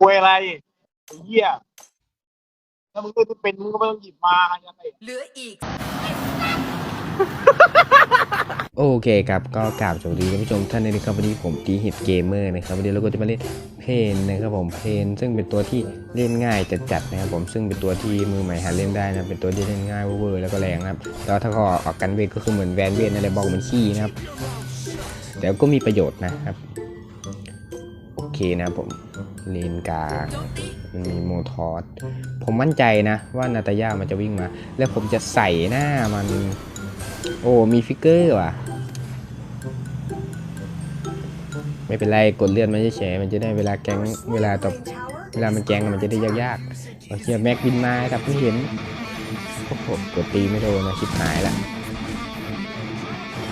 คุยอะไรไอ้เหี้ยถ้ามึงไม่เป็นมึงก็ไม่ต้องหยิบมายังไง เหลืออีก โอเคครับก็กราบสวัสดีท่านผู้ชมท่านด้วยนะครับวันนี้ผมตีฮิตเกมเมอร์นะครับวันนี้เราก็จะมาเล่นเพนนะครับผมเพนซึ่งเป็นตัวที่เล่นง่ายจัดๆนะครับผมซึ่งเป็นตัวที่มือใหม่หาเล่นได้นะเป็นตัวที่เล่นง่ายเวอร์แล้วก็แรงนะครับแล้วถ้าเขาออกกันเวทก็คือเหมือนแวนเวทอะไรบอกเหมือนขี้นะครับแต่ก็มีประโยชน์นะครับ โอเคนะครับผม เลนกลางมันมีโมทอสผมมั่นใจนะว่านาตาย่ามันจะวิ่งมา แล้วผมจะใส่หน้ามัน โอ้มีฟิกเกอร์ว่ะ ไม่เป็นไรกดเลื่อนมันเฉยๆมันจะได้เวลาแก๊งเวลาตบเวลามันแก๊งมันจะได้ยากๆโอเคแม็กบินมาครับเพิ่เห็นโอ้โหกดตีไม่โดนนะชิบหายละ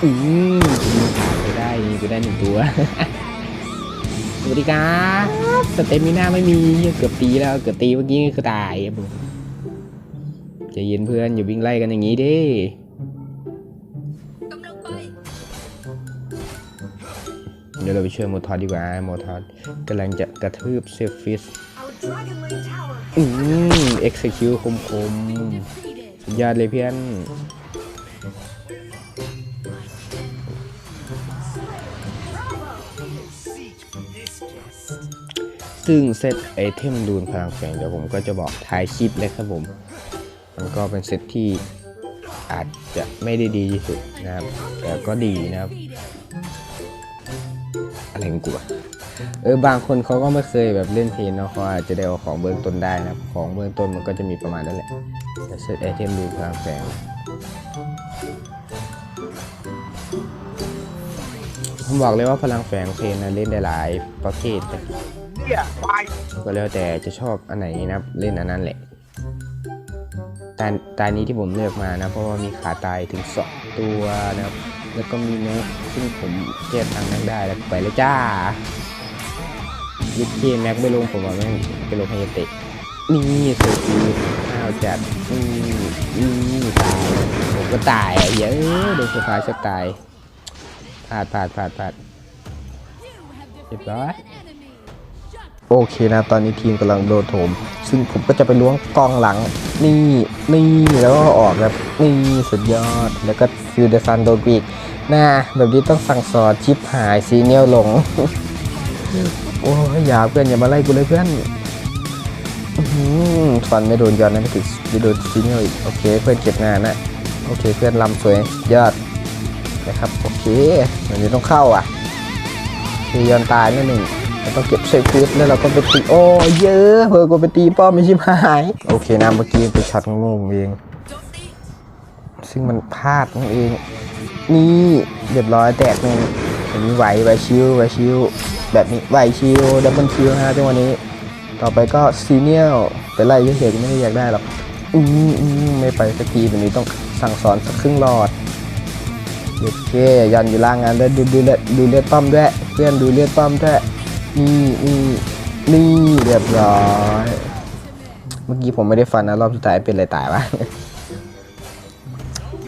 อืมยิงขาดได้ยิงได้หนึ่งตัว วัสดีครับสเตมิน่าไม่มีเกือบตีแล้วเกือบตีเมื่อกี้คือตายครับผมใจะเย็นเพื่อนอย่าวิ่งไล่กันอย่างนี้ดิเดี๋ยวเราไปช่วยโมทอสดีกว่าโมทอสกำลังจะกระทืบเซฟฟิสเอืม execute คมคมๆยอดเลยเพื่อน ซึ่งเซตไอเทมดูนพลังแฝงเดี๋ยวผมก็จะบอกท้ายคลิปเลยครับผม มันก็เป็นเซตที่อาจจะไม่ได้ดีที่สุดนะครับ แต่ก็ดีนะครับ อะไรของกูอะเออบางคนเขาก็ไม่เคยแบบเล่นเทนเนาะเขาอาจจะได้เอาของเบื้องต้นได้นะของเบื้องต้นมันก็จะมีประมาณนั้นแหละแต่เซตไอเทมดูพลังแฝงผมบอกเลยว่าพลังแฝงเพนนะเล่นได้หลายประเภทนะ หี้ยไปก็แล้วแต่จะชอบอันไหนนะครับเล่นอันนั้นแหละตาตานี้ที่ผมเลือกมานะ เพราะว่ามีขาตายถึงสองตัวนะครับ แล้วก็มีแม็กซึ่งผมแก้ทางนั้นได้แล้วไปเลยจ้ายึดเคแม็กไม่ลงผมว่าแม่งไปลงไฮยาเตะนี่สุดคือข้าวจัดนี่นี่ตายผมก็ตายเยอะโดนโซฟาช็อตตายพลาดพลาดพลาดพลาดเรียบร้อย โอเคนะตอนนี้ทีมกำลังโดนโถม ซึ่งผมก็จะไปล้วงกองหลัง นี่นี่แล้วก็ออกแบบนี่สุดยอด แล้วก็ฟิวเดซันโดนปีกน่าแบบนี้ต้องสั่งสอนชิปหายซีเนียลหลง โอ้ยอย่าเพื่อนอย่ามาไล่กูเลยเพื่อนฟันไม่โดนย้อนนะไม่ถึงไม่โดนซีเนียลอีก โอเค เพื่อนเก็บงานนะ โอเค เพื่อนลำสวยยอดนะครับ โอเคมันจะต้องเข้าอะคือยอนตายนิดหนึ่ง เราต้องเก็บเซฟฟิสแล้วเราก็ไปตีโอ้เยอะเพื่อกูไปตีป้อมไม่ชิบหาย โอเคนะเมื่อกี้ไปช็อตงงเอง ซึ่งมันพลาดนั่นเอง นี่เรียบร้อยแตกหนึ่งอันนี้ไหวไหวชิวไหวชิวแบบนี้ไหวชิวดับเบิลคิวนะจังวะนี้ ต่อไปก็ซีเนียลไปไล่เฉยๆไม่ได้อยากได้หรอกอืมอืมไม่ไปสักทีแบบนี้ต้องสั่งสอนสักครึ่งหลอดโอเคยันอยู่ล่างงานด้วยดูดูเลือดดูเลือดป้อมด้วยเพื่อนดูเลือดป้อมด้วย นี่นี่นี่เรียบร้อย เมื่อกี้ผมไม่ได้ฟันนะ รอบสุดท้ายเป็นอะไรตายวะ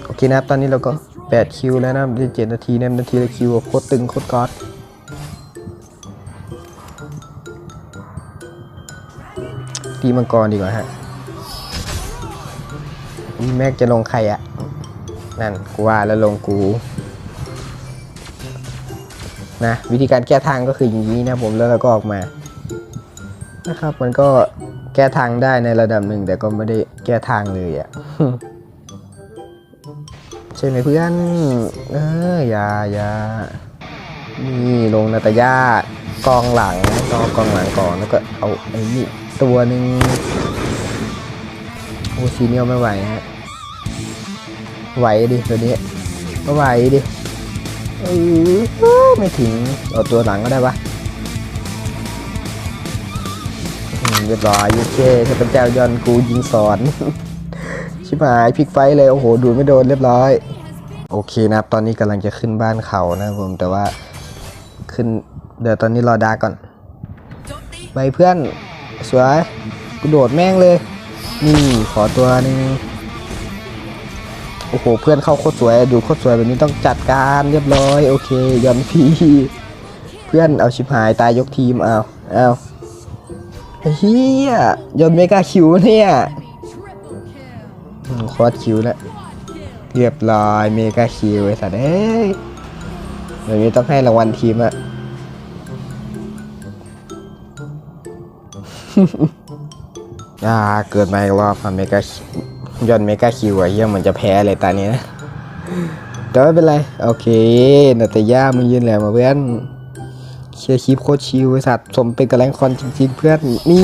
โอเคนะครับ ตอนนี้เราก็ 8 คิวแล้วนะเจ็ดนาทีเนี่ยนาทีละคิวโคตรตึงโคตรก๊อตตีมังกรดีกว่าฮะอีแม็กจะลงใครอะ นั่นกูว่าแล้วลงกู นะวิธีการแก้ทางก็คืออย่างนี้นะผมแล้วเราก็ออกมานะครับมันก็แก้ทางได้ในระดับหนึ่งแต่ก็ไม่ได้แก้ทางเลยอะ่ะใช่ไหมเพื่อนเอออย่าอย่านี่ลงนาตายากองหลังกองกองหลังก่อนแล้วก็เอาไอ้นี่ตัวหนึ่งโอ้ซีเนียลไม่ไหวฮะไหวดิตัวนี้ก็ไหวดิ เออไม่ถึงเอาตัวหลังก็ได้ปะอืมเรียบร้อยยูเคเทพเจ้ายอนกูยิงสอน ชิบหายพลิกไฟเลย โอ้โห ดูไม่โดนเรียบร้อย โอเคนะครับ ตอนนี้กำลังจะขึ้นบ้านเขานะผม แต่ว่าขึ้น เดี๋ยวตอนนี้รอดาก่อน ไปเพื่อน สวย กูโดดแม่งเลย นี่ขอตัวนึง โอ้โห เพื่อนเข้าโคตรสวย ดูโคตรสวยแบบนี้ต้องจัดการเรียบร้อย โอเค ยอนพี่ เพื่อนเอาชิบหายตายยกทีมเอาเอาเฮียยนต์เมกาคิวเนี่ยอืมคอร์สคิวแล้วเรียบร้อยเมกาคิวไอ้สัตว์เอ้ยเดี๋ยวนี้ต้องให้รางวัลทีมอะอ่าเกิดมาอีกรอบค่ะเมกา ยอนเมกาคิวอะเฮียเหมือนจะแพ้เลยตอนนี้นะแต่ไม่เป็นไร โอเคนาตาย่ามึงยืนแหลมมาเพื่อนเชียร์คลิปโคตรชิวสัตว์สมเป็นกระแรงคอนจริง ๆ เพื่อนนี่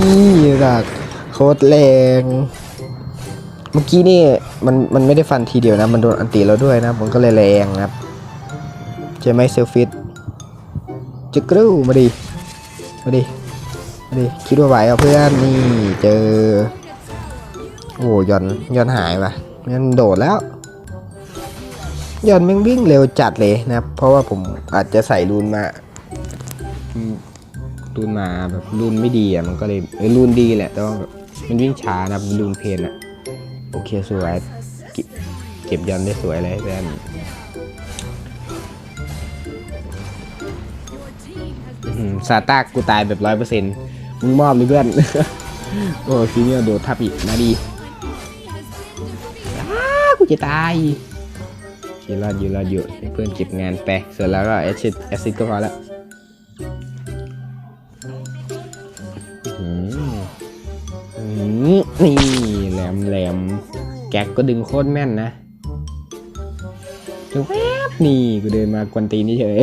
สัตว์โคตรแรง เมื่อกี้นี่มันมันไม่ได้ฟันทีเดียวนะ มันโดนอันตีเราด้วยนะมันก็เลยแรงครับใช่ไหมเซลฟิตจะกรูมาดิมาดิมาดิคิดว่าไหวเอะเพื่อนนี่เจอ โอ้ยอนยอนหายว่ะมันโดดแล้วยอนม่งวิ่งเร็วจัดเลยนะเพราะว่าผมอาจจะใส่รูนมารูนมาแบบรูนไม่ดีอะมันก็เลยเออรูนดีแหละแต่ว่ามันวิ่งช้านะรับรูนเพนอะโอเคสวยเก็บเก็บยอนได้สวยเลยเพื่อนซาตากูตายแบบร้อยเปอร์เซ็นต์มึงมอบเลยเพื่อน โอ้ซีเนียร์โดดทับอีกมาดี จะตายโอเครอดอยู่รอดอยู่ให้เพื่อนเก็บงานไปเสร็จแล้วก็แอซิดแอซิดก็พอแล้วนี่แหลมแหลมแก๊กก็ดึงโคตรแม่นนะแวบนี่กูเดินมากวนตีนเฉย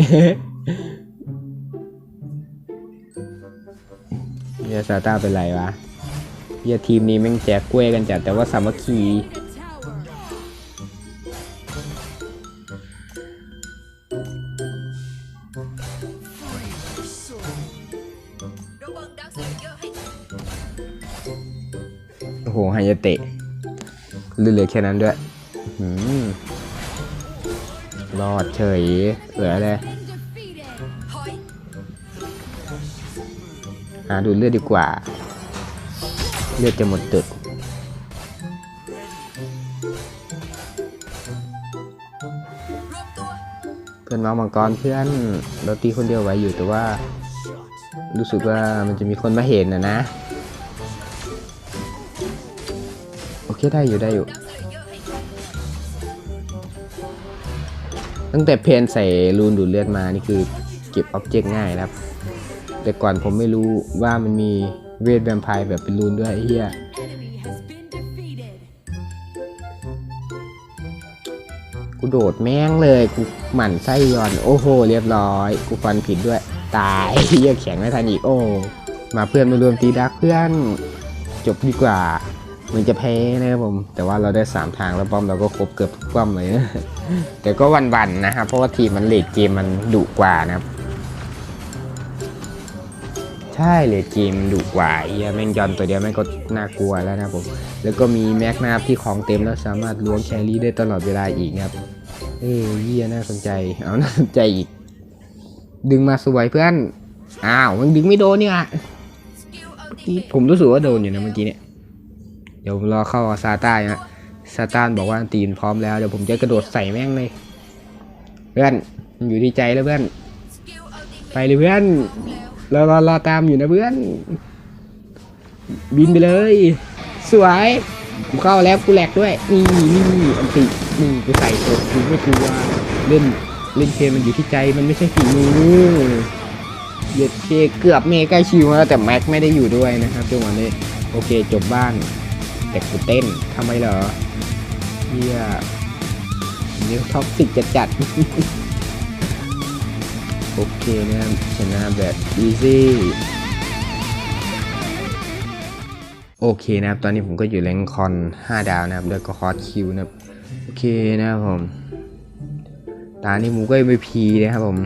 เฮียซาต้าเป็นไรวะเฮียทีมนี้แม่งแจกกล้วยกันจัดแต่ว่าสามัคคี โอ้โหไฮยาเตะเหลือแค่นั้นด้วยอื้ออรอดเฉยเหลืออะไรอยหาดูเลือดดีกว่า เลือดจะหมดตึกเพื่อนมามังกรเพื่อนเราตีคนเดียวไว้อยู่แต่ว่า รู้สึกว่ามันจะมีคนมาเห็นนะนะ โอเคได้อยู่ได้อยู่ ตั้งแต่เพนใส่รูนดูดเลือดมานี่คือเก็บอ็อบเจกต์ง่ายนะครับ แต่ก่อนผมไม่รู้ว่ามันมีเวทแวมไพร์แบบเป็นรูนด้วยไอ้เฮียกูโดดแม่งเลยกูหมั่นไส้ย้อน โอ้โห เรียบร้อย กูฟันผิดด้วย ตายเฮียแข็งไม่ทันอีกโอ้มาเพื่อนมารวมตีดักเพื่อน จบดีกว่า มันจะแพ้นะครับผม แต่ว่าเราได้ 3 ทางแล้วป้อมเราก็ครบเกือบทุกป้อมเลยนะแต่ก็วันๆนะครับ เพราะว่าทีมมันเลดเกมมันดุกว่านะครับใช่เลดเกมมันดุกว่าเฮียแม่งยอนตัวเดียวแม่งก็น่ากลัวแล้วนะผม แล้วก็มีแม็กนะครับที่ของเต็มแล้วสามารถล้วงแครี่ได้ตลอดเวลาอีกนะครับ เอ้ยเฮียน่าสนใจ เอาน่าสนใจอีก ดึงมาสวยเพื่อน อ้าวมันดึงไม่โดนเนี่ยสกิลอัลตินี่เมทผมรู้สึกว่าโดนอยู่นะเมื่อกี้เนี่ย เดี๋ยวรอเข้าซาต้านะซาต้านบอกว่าตีนพร้อมแล้วเดี๋ยวผมจะกระโดดใส่แม่งเลยเพื่อนอยู่ที่ใจแล้วเพื่อน ไปเลยเพื่อนรอรอรอตามอยู่นะเพื่อน บินไปเลย สวยกูเข้าแล้วกูแหลกด้วยนี่นี่อันตินี่กูใส่ตัวกูไม่กลัวเล่นเล่นเกมมันอยู่ที่ใจมันไม่ใช่ฝีมือเหยียดเคเกือบเมกาชิวแล้วแต่แม็กไม่ได้อยู่ด้วยนะครับจังหวะนี้โอเคจบบ้าน แต่กูเต้นทำไมเหรอเฮียนี่ท็อกซิกจัดจัด โอเคนะครับชนะแบบอีซี่โอเคนะครับ ตอนนี้ผมก็อยู่แรงคอน 5 ดาวนะครับ แล้วก็คอร์สคิวนะครับ โอเคนะครับผม ตานี้ผมก็ MVP นะครับผม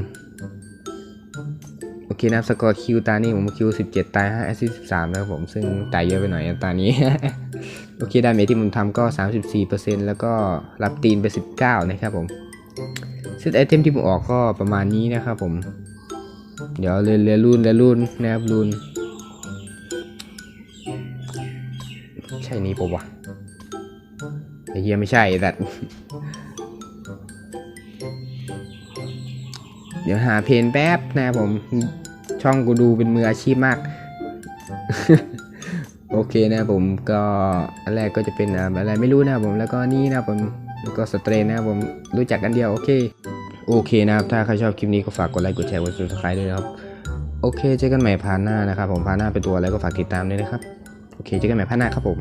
เคนะครับสกอร์คิวตานี้ผมคิว17ตาย5แอสซิส13นะครับผมซึ่งตายเยอะไปหน่อยนตานี้ โอเคดาเมจที่ผมทำก็34%แล้วก็รับตีนไป19นะครับผมเซตไอเทมที่ผมออกก็ประมาณนี้นะครับผม เดี๋ยวเรียนเรียนรุ่นเรียนรุ่นนะครับรุ่นใช่นี้ปะวะไอเฮียไม่ใช่แต่เดี๋ยวหาเพนแป๊บนะครับผม ช่องกูดูเป็นมืออาชีพมาก โอเคนะผมก็อันแรกก็จะเป็นอะไรไม่รู้นะผมแล้วก็นี่นะผมแล้วก็สเตรนนะผมรู้จักกันเดียวโอเคโอเคนะครับ ถ้าใครชอบคลิปนี้ก็ฝากกดไลค์กดแชร์กด subscribe ด้วยนะครับ โอเคเจอกันใหม่พาร์ทหน้านะครับผมพาร์ทหน้าเป็นตัวอะไรก็ฝากติดตามด้วยนะครับ โอเคเจอกันใหม่พาร์ทหน้าครับผม